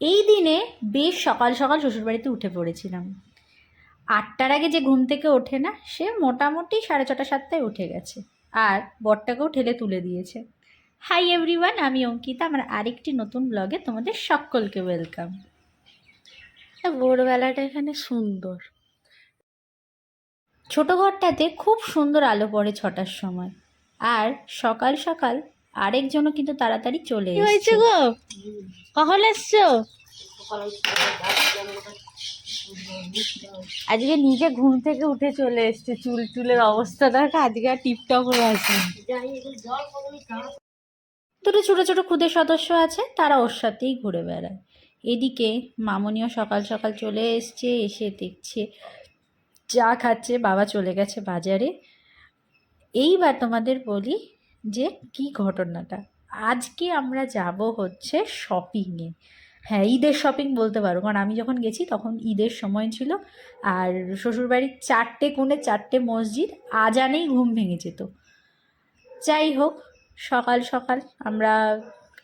এই দিনে বেশ সকাল সকাল শ্বশুরবাড়িতে উঠে পড়েছিলাম। আটটার আগে যে ঘুম থেকে ওঠে না সে মোটামুটি সাড়ে ছটা সাতটায় উঠে গেছে আর বরটাকেও ঠেলে তুলে দিয়েছে। হাই এভরিওয়ান আমি অঙ্কিতা আমার আরেকটি নতুন ব্লগে তোমাদের সকলকে ওয়েলকাম ভোরবেলাটা এখানে সুন্দর। ছোট ঘরটাতে খুব সুন্দর আলো পড়ে ছটার সময়। আর সকাল সকাল আরেকজনও কিন্তু তাড়াতাড়ি চলে হয়েছে এসেছে। গো? কখন এসছো? আজকে নিজে ঘুম থেকে উঠে চলে এসছে চুল চুলের অবস্থা দেখো আজকে আর টিপটপ হয়ে আছে। দুটো ছোটো ছোটো খুদে সদস্য আছে তারা ওর সাথেই ঘুরে বেড়ায়। এদিকে মামনিও সকাল সকাল চলে এসছে এসে দেখছে চা খাচ্ছে বাবা চলে গেছে বাজারে। এইবার তোমাদের বলি যে কি ঘটনাটা? আজকে আমরা যাব হচ্ছে শপিংয়ে হ্যাঁ ঈদের শপিং বলতে পারো কারণ আমি যখন গেছি তখন ঈদের সময় ছিল আর শ্বশুরবাড়ির চারটে কোণে চারটে মসজিদ আজানেই ঘুম ভেঙে যেত। যাই হোক সকাল সকাল আমরা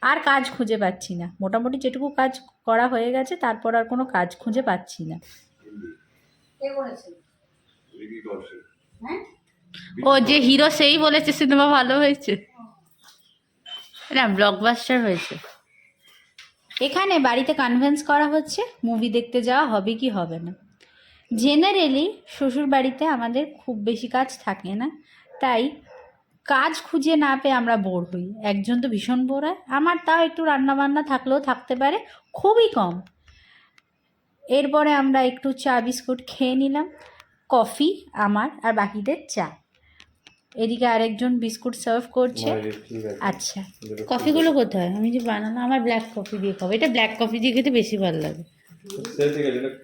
আর কাজ খুঁজে পাচ্ছি না। মোটামুটি যেটুকু কাজ করা হয়ে গেছে তারপর আর কোনো কাজ খুঁজে পাচ্ছি না। ও যে হিরো সেই বলেছে, সিনেমা ভালো হয়েছে। না ব্লকবাস্টার হয়েছে। এখানে বাড়িতে কনভেন্স করা হচ্ছে মুভি দেখতে যাওয়া হবে কি হবে না। জেনারেলি শ্বশুর বাড়িতে আমাদের খুব বেশি কাজ থাকে না। তাই কাজ খুঁজে না পেয়ে আমরা বোর হই। একজন তো ভীষণ বোর হয়। আমার তাও একটু রান্নাবান্না থাকলেও থাকতে পারে, খুবই কম। এরপরে আমরা একটু চা বিস্কুট খেয়ে নিলাম, কফি আমার আর বাকিদের চা। এদিকে আরেকজন বিস্কুট সার্ভ করছে। আচ্ছা। কফিগুলো কোথায়? আমি যে বানালাম আমার ব্ল্যাক কফি দিয়ে খাব। এটা ব্ল্যাক কফি দিয়ে খেতে বেশি ভালো লাগে।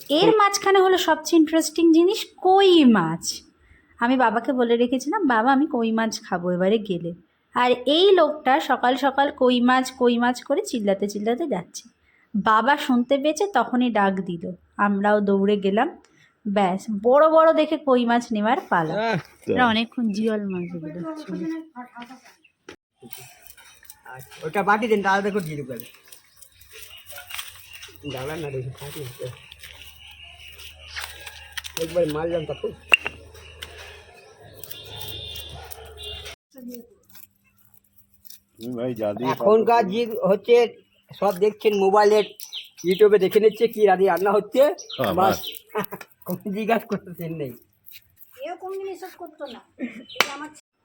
এর মাঝখানে হলো সবচেয়ে ইন্টারেস্টিং জিনিস কই মাছ। আমি বাবাকে বলে রেখেছিলাম বাবা আমি কই মাছ খাব এবারে গেলে? আর এই লোকটা সকাল সকাল কই মাছ কই মাছ করে চিল্লাতে চিল্লাতে যাচ্ছে। বাবা শুনতে পেয়েছে তখনই ডাক দিল। আমরাও দৌড়ে গেলাম। ব্যাস বড় বড় দেখে কই মাছ নেওয়ার পালা। এটা অনেকক্ষণ জিওল মাছ ওটা বাটি দিন আলাদা করে দিয়ে দেবেন না দেখি বাটি একবার মারলাম তখন ভাই এখনকার যে হচ্ছে সব দেখছেন মোবাইলের ইউটিউবে দেখে নিচ্ছে কি রাধি রান্না হচ্ছে হ্যাঁ, বাস। জিজ্ঞাসা করতেছেন নেই।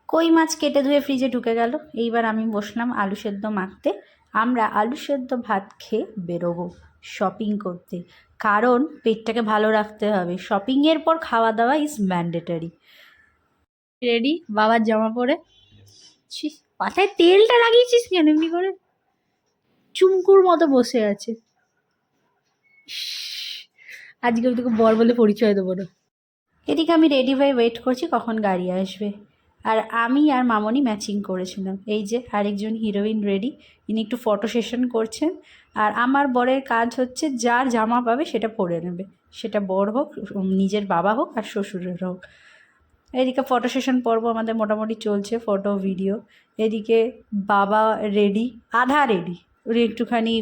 কই মাছ কেটে ধুয়ে ফ্রিজে ঢুকে গেল? এইবার আমি বসলাম আলু সেদ্ধ মাখতে। আমরা আলু সেদ্ধ ভাত খেয়ে বেরোবো শপিং করতে। কারণ পেটটাকে ভালো রাখতে হবে। শপিংয়ের পর খাওয়া দাওয়া ইজ ম্যান্ডেটারি রেডি বাবার জামা পরে? ছি মাথায় তেলটা লাগিয়েছিস কেন এমনি করে? চুমকুর মতো বসে আছে। আজকে আমি তোকে বর বলে পরিচয় দেবো না। এদিকে আমি রেডি হয়ে ওয়েট করছি কখন গাড়ি আসবে। আর আমি আর মামনি ম্যাচিং করেছিলাম। এই যে আরেকজন হিরোইন রেডি ইনি একটু ফটো সেশন করছেন। আর আমার বরের কাজ হচ্ছে যার জামা পাবে সেটা পরে নেবে। সেটা বর হোক নিজের বাবা হোক আর শ্বশুরের হোক। এদিকে ফটো সেশন পর্ব আমাদের মোটামুটি চলছে ফটো ভিডিও এদিকে বাবা রেডি আধা রেডি উনি একটুখানি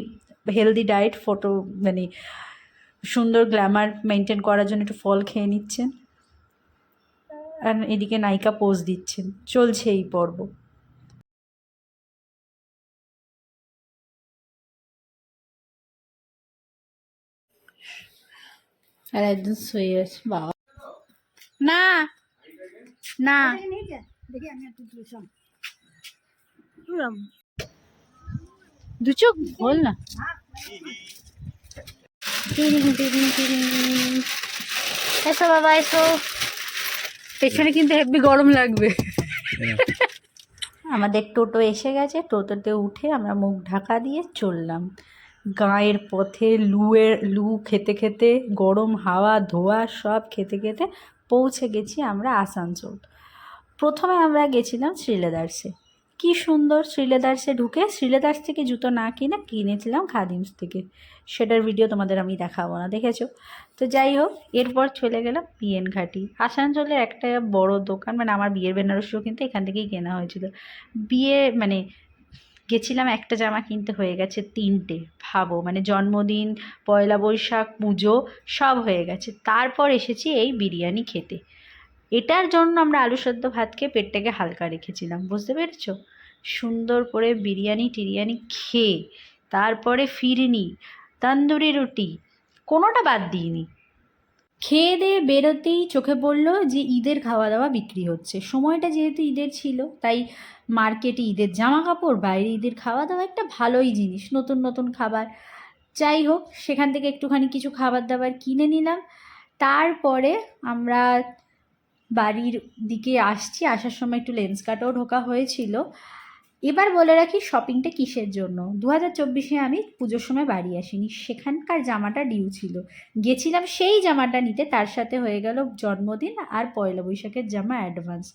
হেলদি ডায়েট ফটো মানে সুন্দর গ্ল্যামার মেনটেন করার জন্য একটু ফল খেয়ে নিচ্ছেন। আর এদিকে নায়িকা পোজ দিচ্ছেন। চলছে এই পর্ব। আর একদম শুয়ে আছে বাবা। না না। দু চোখ বল না। এসো বাবা, এসো। পেছনে কিন্তু হেব্বি গরম লাগবে। আমাদের টোটো এসে গেছে, টোটোতে উঠে আমরা মুখ ঢাকা দিয়ে চললাম। গায়ের পথে, লুয়ের, লু খেতে খেতে, গরম হাওয়া, ধোয়া, সব খেতে খেতে পৌঁছে গেছি আমরা আসানসোল। প্রথমে আমরা গেছিলাম শ্রীলেদার্সে। কি সুন্দর শ্রীলেদার্সে ঢুকে শ্রীলেদার্স থেকে জুতো না কিনে কিনেছিলাম খাদিমস থেকে। সেটার ভিডিও তোমাদের আমি দেখাবো না, দেখেছ? তো যাই হোক, এরপর চলে গেলাম পিএন ঘাটি। আসানসোলের একটা বড় দোকান মানে আমার বিয়ের বেনারসিও কিন্তু এখান থেকেই কেনা হয়েছিল। বিয়ে মানে গেছিলাম, একটা জামা কিনতে হয়ে গেছে তিনটে, ভাবো। মানে জন্মদিন, পয়লা বৈশাখ, পুজো, সব হয়ে গেছে। তারপর এসেছি এই বিরিয়ানি খেতে। এটার জন্য আমরা আলু সেদ্ধ ভাত খেয়ে পেটটাকে হালকা রেখেছিলাম, বুঝতে পেরেছ? সুন্দর করে বিরিয়ানি টিরিয়ানি খেয়ে তারপরে ফিরনি, তন্দুরি রুটি, কোনোটা বাদ দিইনি। খেয়ে দিয়ে বেরোতেই চোখে পড়ল যে ঈদের খাওয়া দাওয়া বিক্রি হচ্ছে। সময়টা যেহেতু ঈদের ছিল, তাই মার্কেটে ঈদের জামা কাপড় বাইরে ঈদের খাওয়া দাওয়া একটা ভালোই জিনিস, নতুন নতুন খাবার। যাই হোক, সেখান থেকে একটুখানি কিছু খাবার দাবার কিনে নিলাম। তারপরে আমরা বাড়ির দিকে আসছি, আসার সময় একটু লেন্স কাটও ঢোকা হয়েছিল। এবার বলে রাখি শপিংটা কিসের জন্য? দু হাজার চব্বিশে আমি পুজোর সময় বাড়ি আসিনি, সেখানকার জামাটা ডিউ ছিল। গেছিলাম সেই জামাটা নিতে, তার সাথে হয়ে গেল জন্মদিন আর পয়লা বৈশাখের জামা অ্যাডভান্স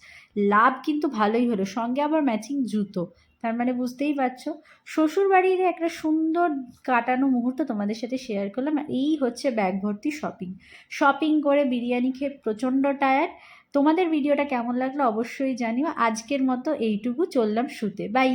লাভ কিন্তু ভালোই হলো, সঙ্গে আবার ম্যাচিং জুতো, তার মানে বুঝতেই পারছ। শ্বশুর বাড়ির একটা সুন্দর কাটানো মুহূর্ত তোমাদের সাথে শেয়ার করলাম, এই হচ্ছে ব্যাগ ভর্তি শপিং শপিং করে বিরিয়ানি খেয়ে প্রচণ্ড টায়ার্ড তোমাদের ভিডিওটা কেমন লাগল অবশ্যই জানিও। আজকের মতো এইটুকু চললাম শুতে। বাই।